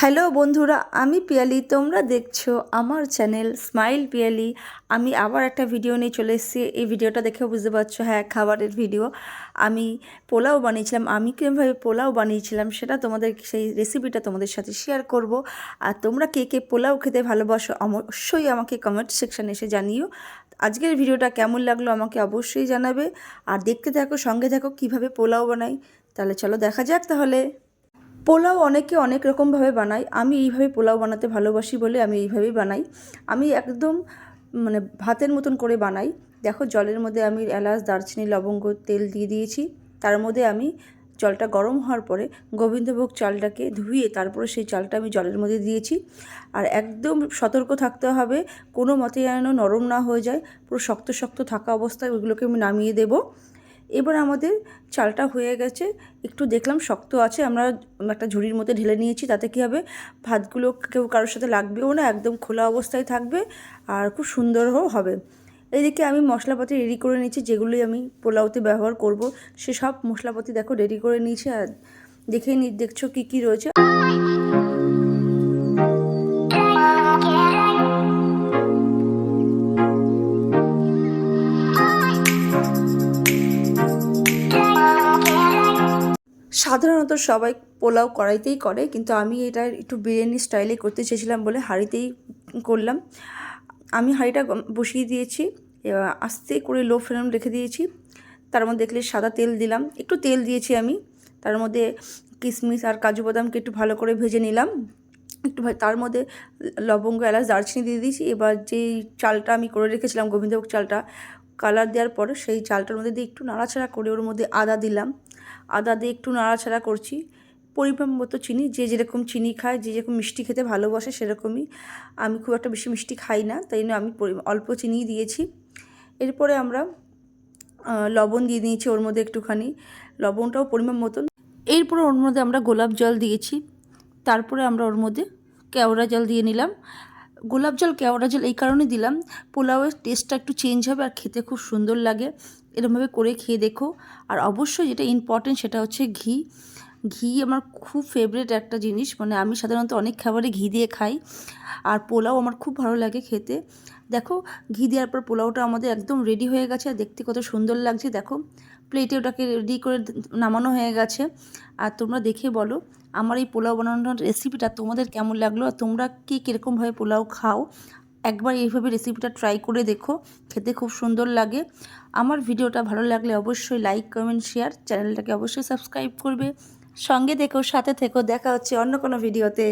Hello বন্ধুরা, আমি পিয়ালি, তোমরা দেখছ আমার চ্যানেল স্মাইল পিয়ালি। আমি আবার একটা ভিডিও নিয়ে চলে এসেছি। এই ভিডিওটা দেখেও বুঝতে পারছ হ্যাঁ খাবারের ভিডিও। আমি পোলাও বানিয়েছিলাম, আমি কীভাবে পোলাও বানিয়েছিলাম সেটা তোমাদের, সেই রেসিপিটা তোমাদের সাথে শেয়ার করব। আর তোমরা কে কে পোলাও খেতে ভালোবাসো, অবশ্যই আমাকে কমেন্ট সেকশানে এসে জানিও। আজকের ভিডিওটা কেমন লাগল আমাকে অবশ্যই জানাবে। আর দেখতে থাকো, সঙ্গে থাকো কীভাবে পোলাও বানাই। তাহলে চলো দেখা যাক তাহলে। পোলাও অনেকে অনেক রকমভাবে বানায়। আমি এইভাবে পোলাও বানাতে ভালোবাসি বলে আমি এইভাবেই বানাই। আমি একদম মানে ভাতের মতন করে বানাই। দেখো, জলের মধ্যে আমি এলাচ, দারচিনি, লবঙ্গ, তেল দিয়ে দিয়েছি। তার মধ্যে আমি জলটা গরম হওয়ার পরে গোবিন্দভোগ চালটাকে ধুয়ে তারপরে সেই চালটা আমি জলের মধ্যে দিয়েছি। আর একদম সতর্ক থাকতে হবে, কোনো মতে যেন নরম না হয়ে যায়, পুরো শক্ত শক্ত থাকা অবস্থায় ওইগুলোকে আমি নামিয়ে দেবো। এবার আমাদের চালটা হয়ে গেছে। একটু দেখলাম শক্ত আছে, আমরা একটা ঝুড়ির মধ্যে ঢেলে নিয়েছি, তাতে কী হবে? ভাতগুলো কেউ কারোর সাথে লাগবেও না, একদম খোলা অবস্থায় থাকবে আর খুব সুন্দরও হবে। এদিকে আমি মশলাপাতি রেডি করে নিয়েছি যেগুলি আমি পোলাওতে ব্যবহার করব, সে সব মশলাপাতি দেখো রেডি করে নিয়েছি আর দেখেই নি, দেখছ কী কী রয়েছে। সাধারণত সবাই পোলাও কড়াইতেই করে, কিন্তু আমি এটা একটু বিরিয়ানি স্টাইলে করতে চেয়েছিলাম বলে হাঁড়িতেই করলাম। আমি হাঁড়িটা বসিয়ে দিয়েছি আস্তে করে লো ফ্লেম রেখে দিয়েছি। তার মধ্যে দেখলে সাদা তেল দিলাম, একটু তেল দিয়েছি আমি। তার মধ্যে কিশমিশ আর কাজু বাদামকে একটু ভালো করে ভেজে নিলাম। একটু তার মধ্যে লবঙ্গ, এলাচ, দারচিনি দিয়ে দিয়েছি। এবার যেই চালটা আমি করে রেখেছিলাম, গোবিন্দভোগ চালটা, কালার দেওয়ার পরে সেই চালটার মধ্যে দিয়ে একটু নাড়াচাড়া করে ওর মধ্যে আদা দিলাম। আদা দিয়ে একটু নাড়াচাড়া করছি। পরিমাণ মতো চিনি, যে যেরকম চিনি খায়, যে যেরকম মিষ্টি খেতে ভালোবাসে সেরকমই। আমি খুব একটা বেশি মিষ্টি খাই না, তাই জন্য আমি অল্প চিনিই দিয়েছি। এরপরে আমরা লবণ দিয়ে দিয়েছি ওর মধ্যে একটুখানি। লবণটাও পরিমাণ মতন। এরপরে ওর মধ্যে আমরা গোলাপ জল দিয়েছি। তারপরে আমরা ওর মধ্যে কেওড়া জল দিয়ে নিলাম। গোলাপ জল, কেওড়া জল এই কারণে দিলাম। পোলাওয়ের টেস্টটা একটু চেঞ্জ হবে আর খেতে খুব সুন্দর লাগে। এরমভাবে করে খেয়ে দেখো। আর অবশ্যই যেটা ইম্পর্টেন্ট সেটা হচ্ছে ঘি। ঘি আমার খুব ফেভারেট একটা জিনিস। মানে আমি সাধারণত অনেক খাবারে ঘি দিয়ে খাই। আর পোলাও আমার খুব ভালো লাগে খেতে। দেখো, ঘি দেওয়ার পর পোলাওটা আমাদের একদম রেডি হয়ে গেছে। আর দেখতে কত সুন্দর লাগছে। দেখো প্লেটে ওটাকে রেডি করে নামানো হয়ে গেছে। আর তোমরা দেখে বলো। আমার এই পোলাও বানানোর রেসিপিটা তোমাদের কেমন লাগল আর তোমরা কি কীরকমভাবে পোলাও খাও, একবার এইভাবে রেসিপিটা ট্রাই করে দেখো, খেতে খুব সুন্দর লাগে। আমার ভিডিওটা ভালো লাগলে অবশ্যই লাইক কমেন্ট শেয়ার চ্যানেলটাকে অবশ্যই সাবস্ক্রাইব করবে। সঙ্গে দেখো সাথে থেকো, দেখা হচ্ছে অন্য কোনো ভিডিওতে